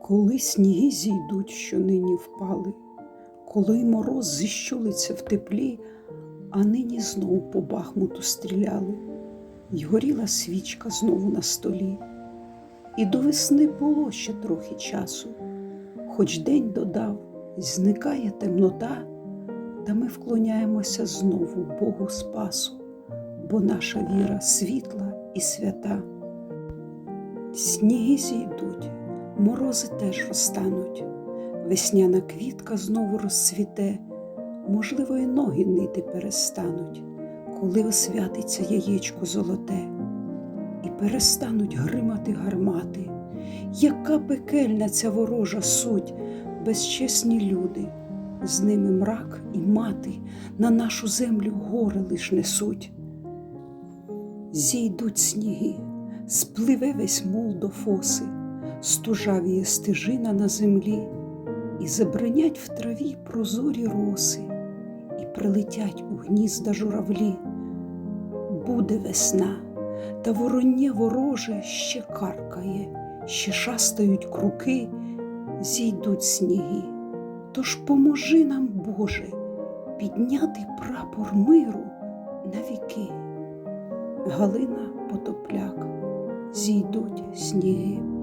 Коли сніги зійдуть, що нині впали, коли мороз зіщулиться в теплі, а нині знов по бахмуту стріляли, й горіла свічка знову на столі. І до весни було ще трохи часу, хоч день додав, зникає темнота, та ми вклоняємося знову Богу Спасу, бо наша віра світла і свята. Сніги зійдуть, морози теж розтануть, весняна квітка знову розцвіте, можливо, і ноги нити перестануть, коли освятиться яєчко золоте, і перестануть гримати гармати. Яка пекельна ця ворожа суть, безчесні люди, з ними мрак і мати на нашу землю гори лиш несуть. Зійдуть сніги, спливе весь мул до фоси, стужавіє стежина на землі, і забринять в траві прозорі роси, і прилетять у гнізда журавлі. Буде весна, та воронє вороже ще каркає, ще шастають круки, зійдуть сніги. Тож поможи нам, Боже, підняти прапор миру на віки. Галина Потопляк, зійдуть сніги.